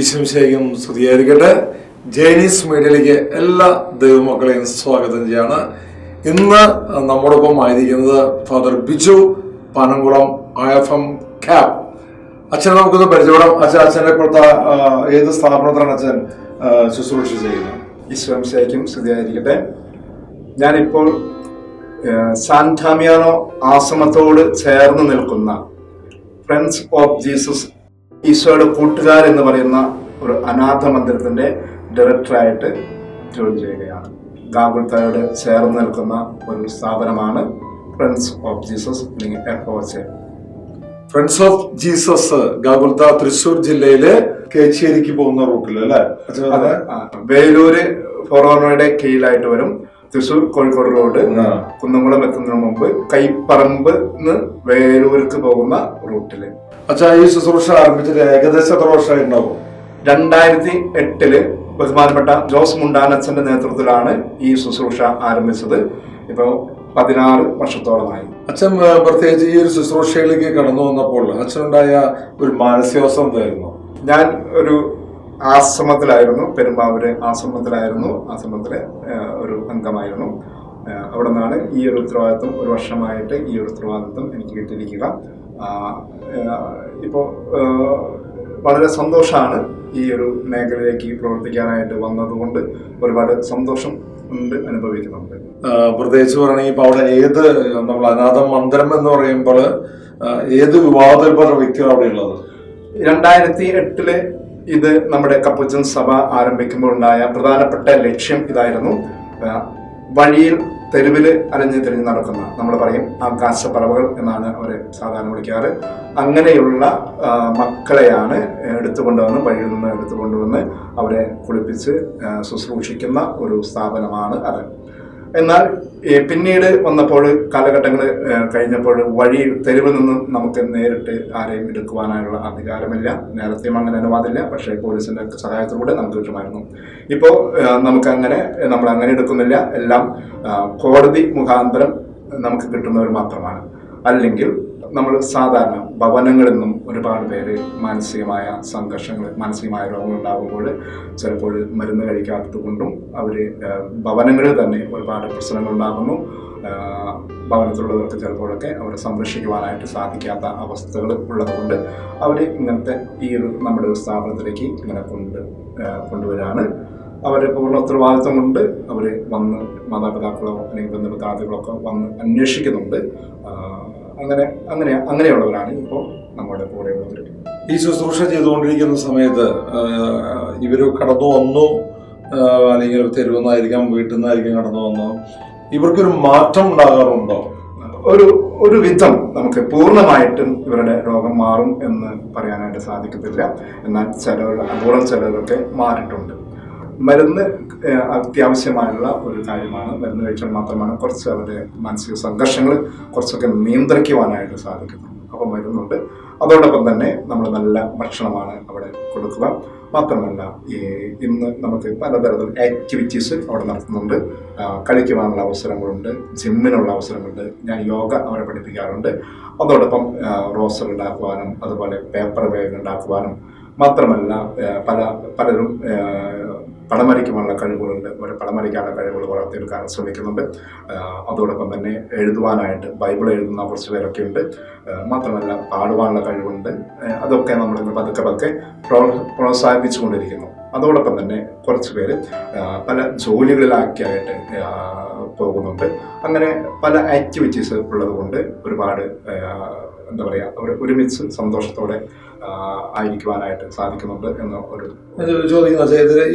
ഈശ്വംശേഖം സ്തുതിയായിരിക്കട്ടെ. ജൈനീസ് മീഡിയയിലേക്ക് എല്ലാ ദൈവമക്കളെയും സ്വാഗതം ചെയ്യാണ്. ഇന്ന് നമ്മോടൊപ്പം ആയിരിക്കുന്നത് father Biju Panamkulam I F M cap. അച്ഛനെ നമുക്കൊന്ന് പരിചയപ്പെടാം. അച്ഛൻ അച്ഛനെ ആ, ഏത് സ്ഥാപനത്തിലാണ് അച്ഛൻ ശുശ്രൂഷ ചെയ്യുന്നത്? ഈശ്വംശയ്ക്കും സ്തുതിയായിരിക്കട്ടെ. ഞാനിപ്പോൾ സാൻഡാമിയാനോ ആശ്രമത്തോട് ചേർന്ന് നിൽക്കുന്ന ഫ്രണ്ട്സ് ഓഫ് ജീസസ് ഈശോയുടെ കൂട്ടുകാർ എന്ന് പറയുന്ന ഒരു അനാഥ മന്ദിരത്തിന്റെ ഡയറക്ടറായിട്ട് ജോലി ചെയ്യുകയാണ്. ഗാഗുൽത്തായോട് ചേർന്ന് നിൽക്കുന്ന ഒരു സ്ഥാപനമാണ് ഫ്രണ്ട്സ് ഓഫ് ജീസസ് അല്ലെങ്കിൽ F O friends of Jesus Golgotha Thrissur ജില്ലയിലെ കേച്ചേരിക്ക് പോകുന്ന റൂട്ടിൽ അല്ലേ? വേലൂര് ഫൊറോണയുടെ കീഴിലായിട്ട് വരും. തൃശൂർ കോഴിക്കോട് റോഡ്. കുന്നംകുളം എത്തുന്നതിന് മുമ്പ് കൈപ്പറമ്പ് വേലൂർക്ക് പോകുന്ന റൂട്ടിൽ. അച്ഛാ ഈ ശുശ്രൂഷ ആരംഭിച്ചത് ഏകദേശം എത്ര വർഷമായി ഉണ്ടാവും രണ്ടായിരത്തി എട്ടിൽ ബഹുമാനപ്പെട്ട ജോസ് മുണ്ടാനച്ഛന്റെ നേതൃത്വത്തിലാണ് ഈ ശുശ്രൂഷ ആരംഭിച്ചത്. ഇപ്പോൾ പതിനാറ് വർഷത്തോളമായി. അച്ഛൻ പ്രത്യേകിച്ച് ഈ ഒരു ശുശ്രൂഷയിലേക്ക് കടന്നു വന്നപ്പോൾ അച്ഛനുണ്ടായ ഒരു മാനസികാവസ്ഥ എന്തായിരുന്നു? ഞാൻ ഒരു ആശ്രമത്തിലായിരുന്നു പെരുമ്പാവൂര് ആശ്രമത്തിലായിരുന്നു ആശ്രമത്തിലെ ഒരു അംഗമായിരുന്നു. അവിടെ നിന്നാണ് ഈ ഒരു ഉത്തരവാദിത്വം ഒരു വർഷമായിട്ട് ഈ ഒരു ഉത്തരവാദിത്വം എനിക്ക് കിട്ടിയിരിക്കുക. ഇപ്പോൾ വളരെ സന്തോഷമാണ് ഈ ഒരു മേഖലയിലേക്ക് പ്രവർത്തിക്കാനായിട്ട് വന്നതുകൊണ്ട് ഒരുപാട് സന്തോഷം ഉണ്ട് അനുഭവിക്കുന്നുണ്ട്. പ്രത്യേകിച്ച് പറയുകയാണെങ്കിൽ ഇപ്പോൾ അവിടെ ഏത് നമ്മൾ അനാഥ മന്ദിരം എന്ന് പറയുമ്പോൾ ഏത് വിവാദത്തിൽപ്പെട്ട വ്യക്തികളാണ് അവിടെ ഉള്ളത്? രണ്ടായിരത്തി എട്ടിൽ ഇത് നമ്മുടെ കപ്പുച്ചൻ സഭ ആരംഭിക്കുമ്പോൾ ഉണ്ടായ പ്രധാനപ്പെട്ട ലക്ഷ്യം ഇതായിരുന്നു. വഴിയിൽ തെരുവിൽ അലഞ്ഞു തിരിഞ്ഞ് നടക്കുന്ന നമ്മൾ പറയും ആകാശപ്പറവകൾ എന്നാണ് അവർ സാധാരണ വിളിക്കാറ്. അങ്ങനെയുള്ള മക്കളെയാണ് എടുത്തുകൊണ്ടുവന്ന് വഴിയിൽ നിന്ന് എടുത്തുകൊണ്ടുവന്ന് അവരെ കുളിപ്പിച്ച് ശുശ്രൂഷിക്കുന്ന ഒരു സ്ഥാപനമാണ് അത്. എന്നാൽ പിന്നീട് വന്നപ്പോൾ കാലഘട്ടങ്ങൾ കഴിഞ്ഞപ്പോൾ വഴി തെരുവിൽ നിന്നും നമുക്ക് നേരിട്ട് ആരെയും എടുക്കുവാനായുള്ള അധികാരമില്ല. നേരത്തെയും അങ്ങനെ അനുവാദമില്ല. പക്ഷേ പോലീസിന്റെ സഹായത്തിലൂടെ നമുക്ക് കിട്ടുമായിരുന്നു. ഇപ്പോൾ നമുക്കങ്ങനെ നമ്മൾ അങ്ങനെ എടുക്കുന്നില്ല. എല്ലാം കോടതി മുഖാന്തരം നമുക്ക് കിട്ടുന്നവർ മാത്രമാണ്. അല്ലെങ്കിൽ നമ്മൾ സാധാരണ ഭവനങ്ങളിൽ നിന്നും ഒരുപാട് പേര് മാനസികമായ സംഘർഷങ്ങൾ മാനസികമായ രോഗങ്ങൾ ഉണ്ടാകുമ്പോൾ ചിലപ്പോൾ മരുന്ന് കഴിക്കാത്തത് കൊണ്ടും അവർ ഭവനങ്ങളിൽ തന്നെ ഒരുപാട് പ്രശ്നങ്ങൾ ഉണ്ടാകുന്നു ഭവനത്തിലുള്ളവർക്ക് ചിലപ്പോഴൊക്കെ അവരെ സംരക്ഷിക്കുവാനായിട്ട് സാധിക്കാത്ത അവസ്ഥകൾ ഉള്ളതുകൊണ്ട് അവർ ഇങ്ങനത്തെ ഈ ഒരു നമ്മുടെ ഒരു സ്ഥാപനത്തിലേക്ക് ഇങ്ങനെ കൊണ്ട് കൊണ്ടുവരാണ്. അവരെ ഉത്തരവാദിത്വം കൊണ്ട് അവർ വന്ന് മാതാപിതാക്കളോ അല്ലെങ്കിൽ ബന്ധുമിത്രാദികളോ ഒക്കെ വന്ന് അന്വേഷിക്കുന്നുണ്ട്. അങ്ങനെ അങ്ങനെ അങ്ങനെയുള്ളവരാണ് ഇപ്പോൾ നമ്മുടെ കൂടെ വന്നിട്ടുണ്ട് ഈ ശുശ്രൂഷ ചെയ്തുകൊണ്ടിരിക്കുന്ന സമയത്ത് ഇവർ കടന്നു വന്നു. അല്ലെങ്കിൽ തെരുവെന്നായിരിക്കാം വീട്ടിൽ നിന്നായിരിക്കാം കടന്നു വന്നു. ഇവർക്കൊരു മാറ്റം ഉണ്ടാകാറുണ്ടോ? ഒരു ഒരു വിധം നമുക്ക് പൂർണമായിട്ടും ഇവരുടെ രോഗം മാറും എന്ന് പറയാനായിട്ട് സാധിക്കത്തില്ല. എന്നാൽ ചിലവർ അപൂർവം ചിലവരൊക്കെ മാറിയിട്ടുണ്ട്. മരുന്ന് അത്യാവശ്യമായുള്ള ഒരു കാര്യമാണ്. മരുന്ന് കഴിച്ചാൽ മാത്രമാണ് കുറച്ച് അവരുടെ മാനസിക സംഘർഷങ്ങൾ കുറച്ചൊക്കെ നിയന്ത്രിക്കുവാനായിട്ട് സാധിക്കുന്നത് അപ്പോൾ മരുന്നുണ്ട്. അതോടൊപ്പം തന്നെ നമ്മൾ നല്ല ഭക്ഷണമാണ് അവിടെ കൊടുക്കുക. മാത്രമല്ല ഇന്ന് നമുക്ക് പലതരത്തിൽ ആക്ടിവിറ്റീസ് അവിടെ നടത്തുന്നുണ്ട്. കളിക്കുവാനുള്ള അവസരങ്ങളുണ്ട് ജിമ്മിനുള്ള അവസരങ്ങളുണ്ട്. ഞാൻ യോഗ അവരെ പഠിപ്പിക്കാറുണ്ട്. അതോടൊപ്പം റോസർ ഉണ്ടാക്കുവാനും അതുപോലെ പേപ്പർ ബാഗ് ഉണ്ടാക്കുവാനും. മാത്രമല്ല പല പലരും പടം വരയ്ക്കുവാനുള്ള കഴിവുകളുണ്ട് അവരെ പടം വരയ്ക്കാനുള്ള കഴിവുകൾ വളർത്തിയെടുക്കാൻ ശ്രമിക്കുന്നുണ്ട്. അതോടൊപ്പം തന്നെ എഴുതുവാനായിട്ട് ബൈബിൾ എഴുതുന്ന കുറച്ച് പേരൊക്കെ ഉണ്ട് മാത്രമല്ല പാടുവാനുള്ള കഴിവുണ്ട്. അതൊക്കെ നമ്മൾ പതുക്കെ പതുക്കെ പ്രോ പ്രോത്സാഹിപ്പിച്ചുകൊണ്ടിരിക്കുന്നു. അതോടൊപ്പം തന്നെ കുറച്ച് പേര് പല ജോലികളിലാക്കിയായിട്ട് പോകുന്നുണ്ട്. അങ്ങനെ പല ആക്ടിവിറ്റീസ് ഉള്ളതുകൊണ്ട് ഒരുപാട് എന്താ പറയുക അവർ ഒരുമിച്ച് സന്തോഷത്തോടെ ആയിരിക്കുവാനായിട്ട് സാധിക്കുന്നുണ്ട് എന്ന ഒരു ചോദിക്കുന്ന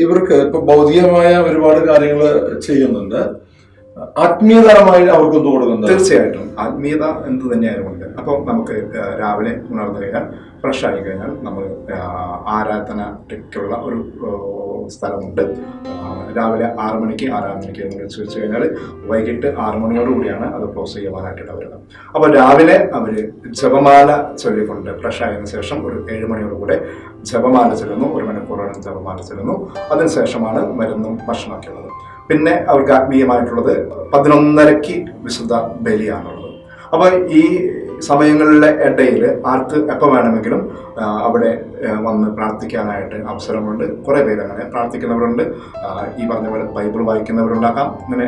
ഇവർക്ക് ഇപ്പൊ ഭൗതികമായ ഒരുപാട് കാര്യങ്ങൾ ചെയ്യുന്നുണ്ട്. ആത്മീയതരമായി അവർക്ക് കൊടുക്കുന്നത് തീർച്ചയായിട്ടും. ആത്മീയത എന്ത് തന്നെയായതുകൊണ്ട് അപ്പോൾ നമുക്ക് രാവിലെ ഉണർന്നു കഴിഞ്ഞാൽ ഫ്രഷ് ആയി കഴിഞ്ഞാൽ നമ്മൾ ആരാധനയ്ക്കുള്ള ഒരു സ്ഥലമുണ്ട്. രാവിലെ ആറ് മണിക്ക് ആരാധനയ്ക്ക് വെച്ച് കഴിഞ്ഞാൽ വൈകിട്ട് ആറ് മണിയോടുകൂടിയാണ് അത് ക്ലോസ് ചെയ്യുവാനായിട്ട് വരുന്നത്. അപ്പോൾ രാവിലെ അവർ ജപമാല ചൊല്ലിക്കൊണ്ട് ഫ്രഷ് ആയതിനു ശേഷം ഒരു ഏഴ് മണിയോടുകൂടെ ജപമാല ചെല്ലുന്നു. ഒരു മണിക്കൂറോളം ജപമാല ചെല്ലുന്നു. അതിനുശേഷമാണ് മരുന്നും ഭക്ഷണമൊക്കെ ഉള്ളത്. പിന്നെ അവർക്ക് ആത്മീയമായിട്ടുള്ളത് പതിനൊന്നരയ്ക്ക് വിശുദ്ധ ബലിയാണുള്ളത്. അപ്പോൾ ഈ സമയങ്ങളിലെ ഇടയിൽ ആർക്ക് എപ്പോൾ വേണമെങ്കിലും അവിടെ വന്ന് പ്രാർത്ഥിക്കാനായിട്ട് അവസരമുണ്ട്. കുറേ പേര് അങ്ങനെ പ്രാർത്ഥിക്കുന്നവരുണ്ട് ഈ പറഞ്ഞ പോലെ ബൈബിൾ വായിക്കുന്നവരുണ്ടാക്കാം. അങ്ങനെ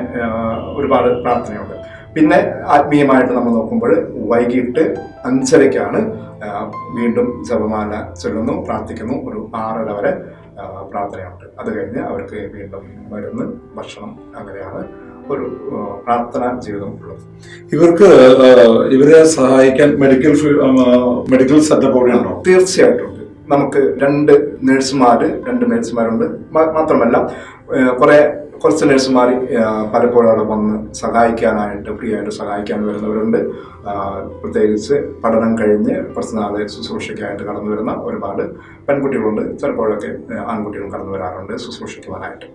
ഒരുപാട് പ്രാർത്ഥനയുണ്ട്. പിന്നെ ആത്മീയമായിട്ട് നമ്മൾ നോക്കുമ്പോൾ വൈകിട്ട് അഞ്ചരയ്ക്കാണ് വീണ്ടും ജപമാല ചൊല്ലുന്നു പ്രാർത്ഥിക്കുന്നു. ഒരു ആറര വരെ പ്രാർത്ഥനയുണ്ട്. അത് കഴിഞ്ഞ് അവർക്ക് വീണ്ടും മരുന്ന് ഭക്ഷണം അങ്ങനെയാണ് ഒരു പ്രാർത്ഥന ജീവിതം ഉള്ളത്. ഇവർക്ക് ഇവരെ സഹായിക്കാൻ മെഡിക്കൽ മെഡിക്കൽ സെറ്റപ്പ് അവിടെ ഉണ്ടോ തീർച്ചയായിട്ടും. നമുക്ക് രണ്ട് നേഴ്സുമാർ രണ്ട് നഴ്സുമാരുണ്ട് മാത്രമല്ല കുറെ കുറച്ച് നഴ്സുമാർ പലപ്പോഴും അവിടെ വന്ന് സഹായിക്കാനായിട്ട് ഫ്രീ ആയിട്ട് സഹായിക്കാൻ വരുന്നവരുണ്ട്. പ്രത്യേകിച്ച് പഠനം കഴിഞ്ഞ് കുറച്ച് നാളെ ശുശ്രൂഷയ്ക്കായിട്ട് കടന്നു വരുന്ന ഒരുപാട് പെൺകുട്ടികളുണ്ട്. ചിലപ്പോഴൊക്കെ ആൺകുട്ടികളും കടന്നു വരാറുണ്ട് ശുശ്രൂഷിക്കുവാനായിട്ട്.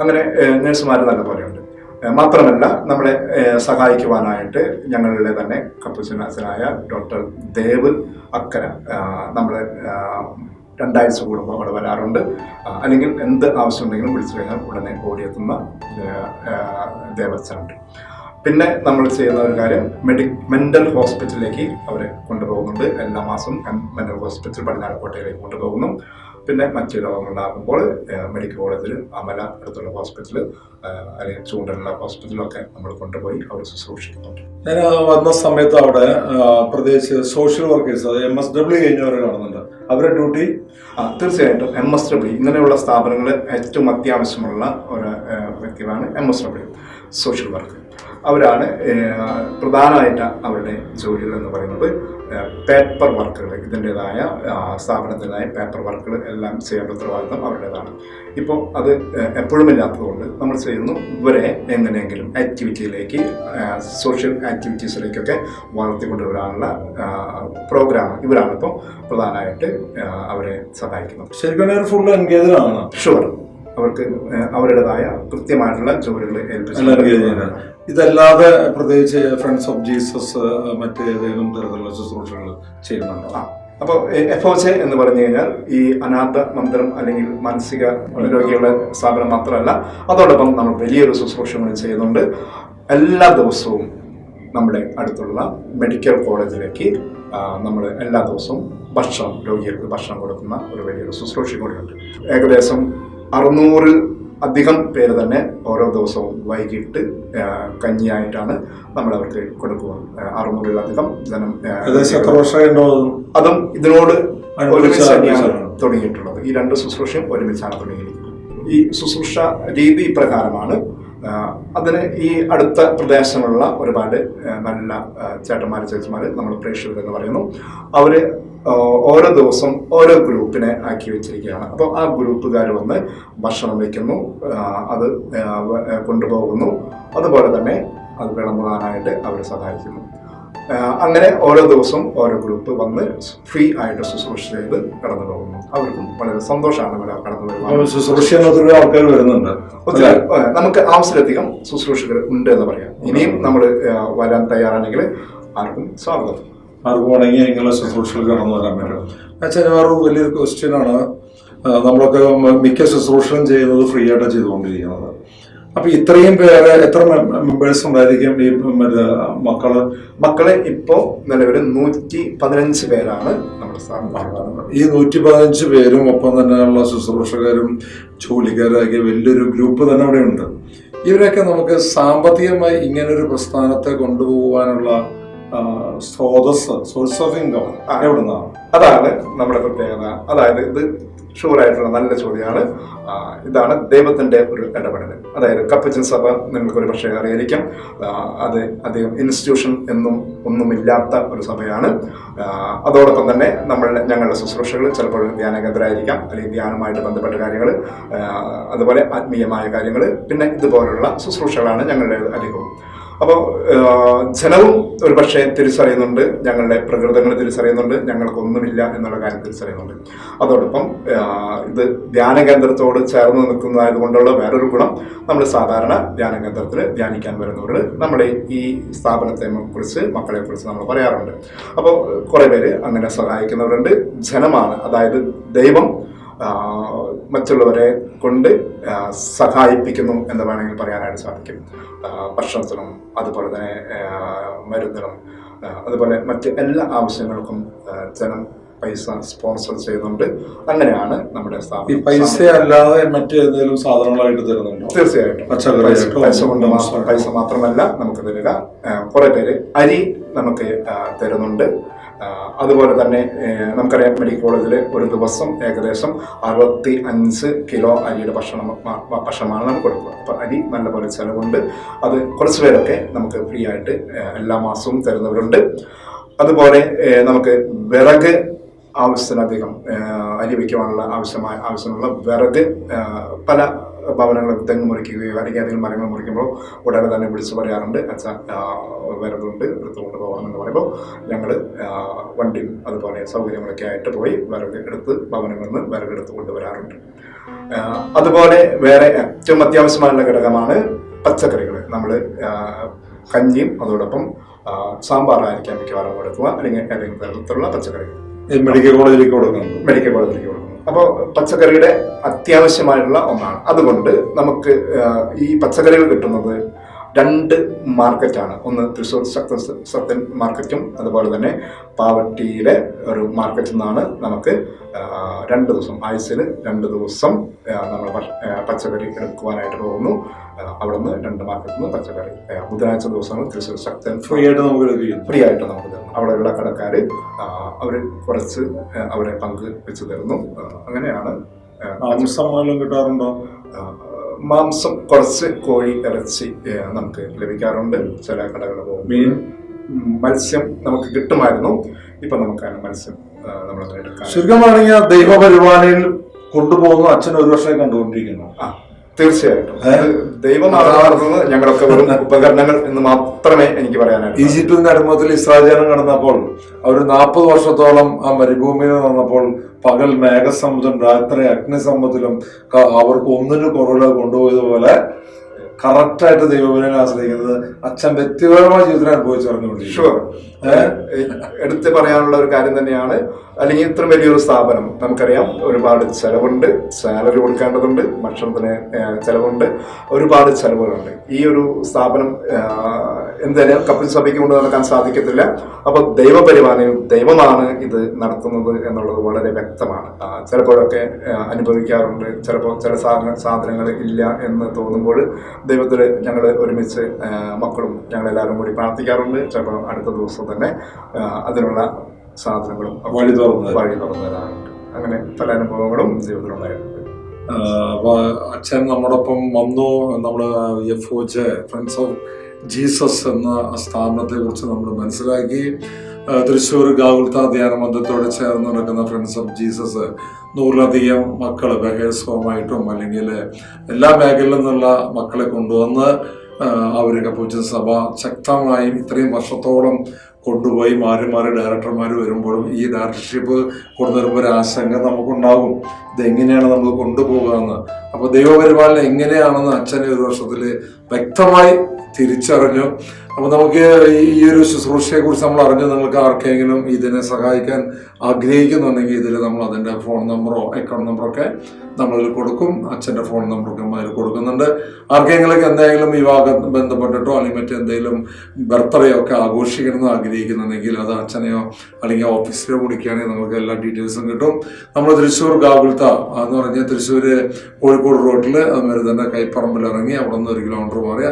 അങ്ങനെ നഴ്സുമാർ നല്ല പോലെയുണ്ട്. മാത്രമല്ല നമ്മളെ സഹായിക്കുവാനായിട്ട് ഞങ്ങളുടെ തന്നെ കപ്പുച്ചനാസനായ ഡോക്ടർ ദേവ് അക്കര നമ്മളെ രണ്ടാഴ്ച കൂടുമ്പോൾ അവിടെ വരാറുണ്ട്. അല്ലെങ്കിൽ എന്ത് ആവശ്യമുണ്ടെങ്കിലും വിളിച്ചു കഴിഞ്ഞാൽ ഉടനെ ഓടിയെത്തുന്ന ദേവസ്ഥാനുണ്ട്. പിന്നെ നമ്മൾ ചെയ്യുന്ന ഒരു കാര്യം മെഡി മെന്റൽ ഹോസ്പിറ്റലിലേക്ക് അവരെ കൊണ്ടുപോകുന്നുണ്ട്. എല്ലാ മാസവും മെന്റൽ ഹോസ്പിറ്റൽ പടിഞ്ഞാറക്കോട്ടയിലേക്ക് കൊണ്ടുപോകുന്നു. പിന്നെ മറ്റു രോഗങ്ങളുണ്ടാകുമ്പോൾ മെഡിക്കൽ കോളേജിൽ അമല അടുത്തുള്ള ഹോസ്പിറ്റലിൽ അല്ലെങ്കിൽ ചൂണ്ടലുള്ള ഹോസ്പിറ്റലിലൊക്കെ നമ്മൾ കൊണ്ടുപോയി അവർ ശുശ്രൂഷിക്കുന്നുണ്ട്. ഞാൻ വന്ന സമയത്ത് അവിടെ പ്രത്യേകിച്ച് സോഷ്യൽ വർക്കേഴ്സ് അത് എം എസ് ഡബ്ല്യു കഴിഞ്ഞവരെ കാണുന്നുണ്ട്. അവരുടെ ഡ്യൂട്ടി തീർച്ചയായിട്ടും എം എസ് ഡബ്ല്യു ഇങ്ങനെയുള്ള സ്ഥാപനങ്ങളിൽ ഏറ്റവും അത്യാവശ്യമുള്ള ഒരു വ്യക്തികളാണ് M S W social work അവരാണ് പ്രധാനമായിട്ട് അവരുടെ ജോലികൾ എന്ന് പറയുന്നത് പേപ്പർ വർക്കുകൾ ഇതിന്റെതായ സ്ഥാപനത്തിന്റെതായ പേപ്പർ വർക്കുകൾ എല്ലാം ചെയ്യേണ്ട ഉത്തരവാദിത്വം അവരുടേതാണ്. ഇപ്പോൾ അത് എപ്പോഴും ഇല്ലാത്തതുകൊണ്ട് നമ്മൾ ചെയ്യുന്നു ഇവരെ എങ്ങനെയെങ്കിലും ആക്ടിവിറ്റിയിലേക്ക് സോഷ്യൽ ആക്ടിവിറ്റീസിലേക്കൊക്കെ വളർത്തിക്കൊണ്ടുവരാനുള്ള പ്രോഗ്രാം ഇവരാണ് ഇപ്പോൾ പ്രധാനമായിട്ട് അവരെ സഹായിക്കുന്നത്. ശരിക്കും ഫുൾ എൻഗേജ് ആണ്. ഷുവർ അവർക്ക് അവരുടേതായ കൃത്യമായിട്ടുള്ള ജോലികൾ ഏൽപ്പിച്ചു. ഇതല്ലാതെ പ്രത്യേകിച്ച് ഫ്രണ്ട്സ് ഓഫ് ജീസസ് മറ്റേതെങ്കിലും തരത്തിലുള്ള ശുശ്രൂഷകൾ ചെയ്യുന്നുണ്ടോ? അപ്പോൾ എഫ് ഒ സെ എന്ന് പറഞ്ഞു കഴിഞ്ഞാൽ ഈ അനാഥ മന്ദിരം അല്ലെങ്കിൽ മാനസിക രോഗികളുടെ സ്ഥാപനം മാത്രമല്ല അതോടൊപ്പം നമ്മൾ വലിയൊരു ശുശ്രൂഷ കൂടി ചെയ്യുന്നുണ്ട്. എല്ലാ ദിവസവും നമ്മുടെ അടുത്തുള്ള മെഡിക്കൽ കോളേജിലേക്ക് നമ്മൾ എല്ലാ ദിവസവും ഭക്ഷണം രോഗികൾക്ക് ഭക്ഷണം കൊടുക്കുന്ന ഒരു വലിയൊരു ശുശ്രൂഷ കൂടിയുണ്ട്. ഏകദേശം അറുന്നൂറിൽ അധികം പേര് തന്നെ ഓരോ ദിവസവും വൈകിട്ട് കഞ്ഞിയായിട്ടാണ് നമ്മൾ അവർക്ക് കൊടുക്കുക അറുന്നൂറിലധികം ജനം അതും ഇതിനോട് ഒരുമിച്ച് തന്നെയാണ് തുടങ്ങിയിട്ടുള്ളത്. ഈ രണ്ട് ശുശ്രൂഷയും ഒരുമിച്ചാണ് തുടങ്ങിയിരിക്കുന്നത്. ഈ ശുശ്രൂഷ രീതി പ്രകാരമാണ് അതിന് ഈ അടുത്ത പ്രദേശമുള്ള ഒരുപാട് നല്ല ചേട്ടന്മാർ ചേച്ചിമാർ നമ്മൾ പ്രേക്ഷകരെന്ന് പറയുന്നു. അവർ ആ, ഓരോ ദിവസം ഓരോ ഗ്രൂപ്പിനെ ആക്കി വെച്ചിരിക്കുകയാണ്. അപ്പോൾ ആ ഗ്രൂപ്പുകാർ വന്ന് ഭക്ഷണം വയ്ക്കുന്നു അത് കൊണ്ടുപോകുന്നു. അതുപോലെ തന്നെ അത് വിളമ്പുവാനായിട്ട് അവർ സഹായിക്കുന്നു. അങ്ങനെ ഓരോ ദിവസവും ഓരോ ഗ്രൂപ്പ് വന്ന് ഫ്രീ ആയിട്ട് ശുശ്രൂഷ ചെയ്ത് കടന്നു പോകുന്നു. അവർക്കും വളരെ സന്തോഷമാണ് ഇവിടെ കടന്നു പോകുന്നത് ശുശ്രൂഷ ആൾക്കാർ വരുന്നുണ്ട്. ഒത്തിരി നമുക്ക് ആവശ്യത്തിലധികം ശുശ്രൂഷകർ ഉണ്ട് എന്ന് പറയാം. ഇനിയും നമ്മൾ വരാൻ തയ്യാറാണെങ്കിൽ ആർക്കും സ്വാഗതം. ആർക്ക് വേണമെങ്കിൽ ഇങ്ങനെ ശുശ്രൂഷകൾ കടന്നു വരാൻ പറ്റും. അച്ഛൻ വേറൊരു വലിയൊരു ക്വസ്റ്റ്യനാണ് നമ്മളൊക്കെ മിക്ക ശുശ്രൂഷകളും ചെയ്യുന്നത് ഫ്രീ ആയിട്ടാണ് ചെയ്തുകൊണ്ടിരിക്കുന്നത്. അപ്പൊ ഇത്രയും പേര് എത്ര മെമ്പേഴ്സ് ഉണ്ടായിരിക്കും ഈ മക്കൾ? മക്കളെ ഇപ്പോൾ നിലവിൽ നൂറ്റി പതിനഞ്ച് പേരാണ് നമ്മുടെ സ്ഥാപനത്തിൽ ഈ നൂറ്റി പതിനഞ്ച് പേരും ഒപ്പം തന്നെയുള്ള ശുശ്രൂഷകരും ജോലിക്കാരൊക്കെ വലിയൊരു ഗ്രൂപ്പ് തന്നെ അവിടെ ഉണ്ട് ഇവരൊക്കെ നമുക്ക് സാമ്പത്തികമായി ഇങ്ങനൊരു പ്രസ്ഥാനത്തെ കൊണ്ടുപോകാനുള്ള സ്രോതസ് സോഴ്സ് ഓഫ് ഇൻകം എവിടെ നിന്നാണ് അതാണ് നമ്മുടെ പ്രത്യേകത. അതായത് ഇത് ഷുവറായിട്ടുള്ള നല്ല ചോദ്യമാണ്. ഇതാണ് ദൈവത്തിന്റെ ഒരു ഇടപെടൽ. അതായത് കപ്പച്ചൻ സഭ നിങ്ങൾക്ക് ഒരു പക്ഷേ അറിയായിരിക്കും അത് അധികം ഇൻസ്റ്റിറ്റ്യൂഷൻ എന്നും ഒന്നുമില്ലാത്ത ഒരു സഭയാണ്. അതോടൊപ്പം തന്നെ നമ്മളുടെ ഞങ്ങളുടെ ശുശ്രൂഷകൾ ചിലപ്പോൾ ധ്യാന കേന്ദ്രമായിരിക്കാം അല്ലെങ്കിൽ ധ്യാനമായിട്ട് ബന്ധപ്പെട്ട കാര്യങ്ങൾ അതുപോലെ ആത്മീയമായ കാര്യങ്ങൾ പിന്നെ ഇതുപോലുള്ള ശുശ്രൂഷകളാണ് ഞങ്ങളുടെ അധികവും. അപ്പോൾ ജനവും ഒരു പക്ഷേ തിരിച്ചറിയുന്നുണ്ട് ഞങ്ങളുടെ പ്രകൃതങ്ങൾ തിരിച്ചറിയുന്നുണ്ട് ഞങ്ങൾക്കൊന്നുമില്ല എന്നുള്ള കാര്യം തിരിച്ചറിയുന്നുണ്ട്. അതോടൊപ്പം ഇത് ധ്യാന കേന്ദ്രത്തോട് ചേർന്ന് നിൽക്കുന്നതായത് കൊണ്ടുള്ള വേറൊരു ഗുണം നമ്മൾ സാധാരണ ധ്യാന കേന്ദ്രത്തിൽ ധ്യാനിക്കാൻ വരുന്നവരോട് നമ്മുടെ ഈ സ്ഥാപനത്തെ കുറിച്ച് മക്കളെ കുറിച്ച് നമ്മൾ പറയാറുണ്ട്. അപ്പോൾ കുറേ പേര് അങ്ങനെ സഹായിക്കുന്നവരുണ്ട്. ജനമാണ് അതായത് ദൈവം മറ്റുള്ളവരെ കൊണ്ട് സഹായിപ്പിക്കുന്നു എന്ന് വേണമെങ്കിൽ പറയാനായിട്ട് സാധിക്കും. ഭക്ഷണത്തിനും അതുപോലെ തന്നെ മരുന്നിനും അതുപോലെ മറ്റ് എല്ലാ ആവശ്യങ്ങൾക്കും ജനം പൈസ സ്പോൺസർ ചെയ്യുന്നുണ്ട്. അങ്ങനെയാണ് നമ്മുടെ ഈ സ്ഥാപനം പൈസ അല്ലാതെ മറ്റേതെങ്കിലും സാധനങ്ങളായിട്ട് തരുന്നുണ്ടോ? തീർച്ചയായിട്ടും. പൈസ- കൊണ്ട് മാത്രം പൈസ മാത്രമല്ല നമുക്ക് തരിക. കുറെ പേര് അരി നമുക്ക് തരുന്നുണ്ട്. അതുപോലെ തന്നെ നമുക്കറിയാം മെഡിക്കൽ കോളേജിൽ ഒരു ദിവസം ഏകദേശം അറുപത്തി അഞ്ച് കിലോ അരിയുടെ ഭക്ഷണം ഭക്ഷണമാണ് നമുക്ക് കൊടുക്കുക. അപ്പോൾ അരി നല്ലപോലെ ചിലവുണ്ട്. അത് കുറച്ച് പേരൊക്കെ നമുക്ക് ഫ്രീ ആയിട്ട് എല്ലാ മാസവും തരുന്നവരുണ്ട്. അതുപോലെ നമുക്ക് വിറക് ആവശ്യത്തിനധികം അരി വയ്ക്കുവാനുള്ള ആവശ്യമായ ആവശ്യമുള്ള വിറക് പല ഭവനങ്ങളും തെങ്ങ് മുറിക്കുകയോ അല്ലെങ്കിൽ ഏതെങ്കിലും മരങ്ങൾ മുറിക്കുമ്പോൾ ഉടനെ തന്നെ വിളിച്ചു പറയാറുണ്ട് അച്ഛ വിറകുണ്ട് എടുത്തുകൊണ്ട് പോകണമെന്ന് പറയുമ്പോൾ ഞങ്ങൾ വണ്ടിയും അതുപോലെ സൗകര്യങ്ങളൊക്കെ ആയിട്ട് പോയി വിറക് എടുത്ത് ഭവനങ്ങളിൽ നിന്ന് വിറക് എടുത്ത് കൊണ്ടുവരാറുണ്ട് അതുപോലെ വേറെ ഏറ്റവും അത്യാവശ്യമായുള്ള ഘടകമാണ് പച്ചക്കറികൾ. നമ്മൾ കഞ്ഞിയും അതോടൊപ്പം സാമ്പാറായിരിക്കാൻ സാമ്പാറായിരിക്കാം മിക്കവാറും കൊടുക്കുക അല്ലെങ്കിൽ ഏതെങ്കിലും തരത്തിലുള്ള പച്ചക്കറികൾ. മെഡിക്കൽ കോളേജിലേക്ക് കൊടുക്കുന്നത് മെഡിക്കൽ കോളേജിലേക്ക് കൊടുക്കുന്നു അപ്പോൾ പച്ചക്കറിയുടെ അത്യാവശ്യമായിട്ടുള്ള ഒന്നാണ്. അതുകൊണ്ട് നമുക്ക് ഈ പച്ചക്കറികൾ കിട്ടുന്നത് രണ്ട് മാർക്കറ്റാണ്. ഒന്ന് തൃശ്ശൂർ സത്തൻ സത്യൻ മാർക്കറ്റും അതുപോലെ തന്നെ പാവട്ടിയിലെ ഒരു മാർക്കറ്റിൽ നിന്നാണ് നമുക്ക് രണ്ട് ദിവസം ആഴ്ചയിൽ രണ്ട് ദിവസം നമ്മൾ പച്ചക്കറി എടുക്കുവാനായിട്ട് പോകുന്നു. അവിടുന്ന് രണ്ട് മാർക്കറ്റിൽ നിന്ന് പച്ചക്കറി ബുധനാഴ്ച ദിവസങ്ങൾ തൃശ്ശൂർ ശക്തൻ ഫ്രീ ആയിട്ട് നമുക്ക് ഫ്രീ ആയിട്ട് നമുക്ക് അവിടെയുള്ള കടക്കാർ അവർ കുറച്ച് അവരെ പങ്ക് വെച്ച് തരുന്നു. അങ്ങനെയാണ് മാംസം മാംസമാലും കിട്ടാറുണ്ടോ? മാംസം കുറച്ച് കോഴി ഇറച്ചി നമുക്ക് ലഭിക്കാറുണ്ട്. ചില കടകൾ പോകും മീൻ? മത്സ്യം നമുക്ക് കിട്ടുമായിരുന്നു. ഇപ്പൊ നമുക്ക് മത്സ്യം നമ്മൾ ശരിക്കും പറഞ്ഞാൽ ദൈവപരിപാലനയിൽ കൊണ്ടുപോകുന്ന. അച്ഛൻ ഒരു വർഷമായി കണ്ടുകൊണ്ടിരിക്കുന്നു. ആ തീർച്ചയായിട്ടും. ദൈവമാണ് നടത്തുന്നത് ഞങ്ങളൊക്കെ വെറും ഉപകരണങ്ങൾ എന്ന് മാത്രമേ എനിക്ക് പറയാനായിട്ട് ഈജിപ്തിന്റെ അടിമത്തിൽ ഇസ്രാജനം കടന്നപ്പോൾ അവർ നാൽപ്പത് വർഷത്തോളം ആ മരുഭൂമിയിൽ നടന്നപ്പോൾ പകൽ മേഘസമുദ്രം രാത്രി അഗ്നിസമുദ്രം അവർക്ക് ഒന്നിനു കുറവില്ല കൊണ്ടുപോയതുപോലെ കറക്റ്റായിട്ട് ദൈവവിനെ ആശ്രയിക്കുന്നത് അച്ഛൻ വ്യക്തിപരമായ ജീവിതത്തിൽ അനുഭവിച്ചറിഞ്ഞുകൊണ്ടിരിക്കും ഷുവർ എടുത്ത് പറയാനുള്ള ഒരു കാര്യം തന്നെയാണ്. അല്ലെങ്കിൽ ഇത്ര വലിയൊരു സ്ഥാപനം. നമുക്കറിയാം ഒരുപാട് ചെലവുണ്ട്. സാലറി കൊടുക്കേണ്ടതുണ്ട്. ഭക്ഷണത്തിന് ചെലവുണ്ട്. ഒരുപാട് ചെലവുകളുണ്ട്. ഈ ഒരു സ്ഥാപനം എന്തായാലും കപ്പിൽ സഭയ്ക്ക് കൊണ്ട് നടക്കാൻ സാധിക്കത്തില്ല. അപ്പോൾ ദൈവപരിപാലനം ദൈവമാണ് ഇത് നടത്തുന്നത് എന്നുള്ളത് വളരെ വ്യക്തമാണ്. ചിലപ്പോഴൊക്കെ അനുഭവിക്കാറുണ്ട്. ചിലപ്പോൾ ചില സാധന സാധനങ്ങൾ ഇല്ല എന്ന് തോന്നുമ്പോൾ ദൈവത്തിൽ ഞങ്ങൾ ഒരുമിച്ച് മക്കളും ഞങ്ങളെല്ലാവരും കൂടി പ്രാർത്ഥിക്കാറുണ്ട്. ചിലപ്പോൾ അടുത്ത ദിവസം തന്നെ അതിനുള്ള സാധനങ്ങളും വഴി തുറന്ന്. വഴി തുറന്നു തരാറുണ്ട്. അങ്ങനെ പല അനുഭവങ്ങളും ജീവിതത്തിലുണ്ടായിട്ടുണ്ട് അപ്പോൾ അച്ഛൻ നമ്മോടൊപ്പം വന്നു. നമ്മൾ F O J friends of Jesus എന്ന സ്ഥാപനത്തെക്കുറിച്ച് നമ്മൾ മനസ്സിലാക്കി. തൃശ്ശൂർ ഗാകുൽത്ത ധ്യാന മന്ദത്തോട് ചേർന്ന് നടക്കുന്ന ഫ്രണ്ട്സ് ഓഫ് ജീസസ് നൂറിലധികം മക്കൾ ബഹേഴ്സ് ഹോമായിട്ടും അല്ലെങ്കിൽ എല്ലാ മേഖലയിൽ നിന്നുള്ള മക്കളെ കൊണ്ടുവന്ന് അവർ കപ്പൂച്ചൻ സഭ ശക്തമായും ഇത്രയും വർഷത്തോളം കൊണ്ടുപോയി മാറി മാറി ഡയറക്ടർമാർ വരുമ്പോഴും ഈ ഡയറക്ടർഷിപ്പ് കൊണ്ടുവരുമ്പോൾ ഒരു ആശങ്ക നമുക്കുണ്ടാകും. ഇതെങ്ങനെയാണ് നമ്മൾ കൊണ്ടുപോകുക എന്ന്. അപ്പോൾ ദൈവപരിപാലനം എങ്ങനെയാണെന്ന് അച്ഛനെ ഒരു വർഷത്തിൽ വ്യക്തമായി തിരിച്ചറിഞ്ഞു. അപ്പോൾ നമുക്ക് ഈ ഒരു ശുശ്രൂഷയെ കുറിച്ച് നമ്മൾ അറിഞ്ഞു നിങ്ങൾക്ക് ആർക്കെങ്കിലും ഇതിനെ സഹായിക്കാൻ ആഗ്രഹിക്കുന്നുണ്ടെങ്കിൽ ഇതിൽ നമ്മൾ അതിന്റെ ഫോൺ നമ്പറോ അക്കൗണ്ട് നമ്പറോ ഒക്കെ നമ്മളിൽ കൊടുക്കും. അച്ഛന്റെ ഫോൺ നമ്പറൊക്കെ അതിൽ കൊടുക്കുന്നുണ്ട്. ആർക്കെങ്കിലും എന്തെങ്കിലും വിവാഹ ബന്ധപ്പെട്ടിട്ടോ അല്ലെങ്കിൽ മറ്റെന്തെങ്കിലും ബർത്ത്ഡേ ഒക്കെ ആഘോഷിക്കണമെന്ന് ആഗ്രഹിക്കുന്നുണ്ടെങ്കിൽ അത് അച്ഛനെയോ അല്ലെങ്കിൽ ഓഫീസിലോ വിളിക്കുകയാണെങ്കിൽ നമുക്ക് എല്ലാ ഡീറ്റെയിൽസും കിട്ടും. നമ്മൾ തൃശ്ശൂർ ഗാകുൽത്ത എന്ന് പറഞ്ഞാൽ തൃശ്ശൂർ കോഴിക്കോട് റോഡിൽ അതുമാതിരി തന്നെ കൈപ്പറമ്പിൽ ഇറങ്ങി അവിടെ നിന്ന് ഒരു കിലോമീറ്റർ മാറിയ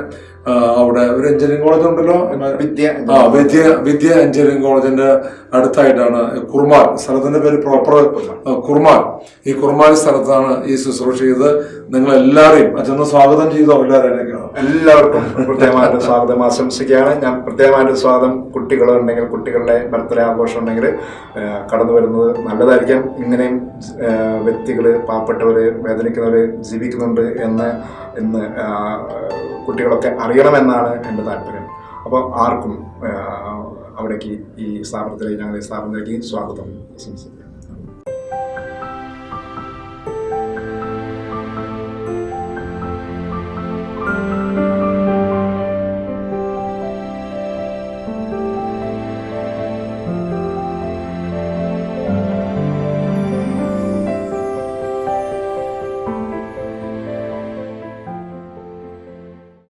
അവിടെ ഒരു എഞ്ചിനീയറിംഗ് കോളേജ് ഉണ്ടല്ലോ. വിദ്യ ആ വിദ്യ വിദ്യ എഞ്ചിനീയറിംഗ് കോളേജിന്റെ അടുത്തായിട്ടാണ് കുർമാൽ സ്ഥലത്തിന്റെ പേര് പ്രോപ്പർ കുർമാൽ ഈ കുർമാൽ സ്ഥലത്താണ് ഈ ശുശ്രൂഷ ചെയ്ത് നിങ്ങൾ എല്ലാവരെയും അച്ഛന്ന് സ്വാഗതം ചെയ്തോ? എല്ലാവരെയും എല്ലാവർക്കും പ്രത്യേകമായിട്ട് സ്വാഗതം. ആശംസിക്കുകയാണ്. ഞാൻ പ്രത്യേകമായിട്ട് സ്വാഗതം. കുട്ടികളുണ്ടെങ്കിൽ കുട്ടികളുടെ ബർത്ത്ഡേ ആഘോഷം ഉണ്ടെങ്കിൽ കടന്നു വരുന്നത് നല്ലതായിരിക്കാം. ഇങ്ങനെയും വ്യക്തികൾ പാവപ്പെട്ടവർ വേദനിക്കുന്നവർ ജീവിക്കുന്നുണ്ട് എന്ന് ഇന്ന് കുട്ടികളൊക്കെ അറിയണമെന്നാണ് എന്റെ താല്പര്യം. അപ്പോൾ ആർക്കും അവിടേക്ക് ഈ സ്ഥാപനത്തിലേക്ക് ഞങ്ങളുടെ സ്ഥാപനത്തിലേക്ക് സ്വാഗതം. ആശംസിക്കുന്നു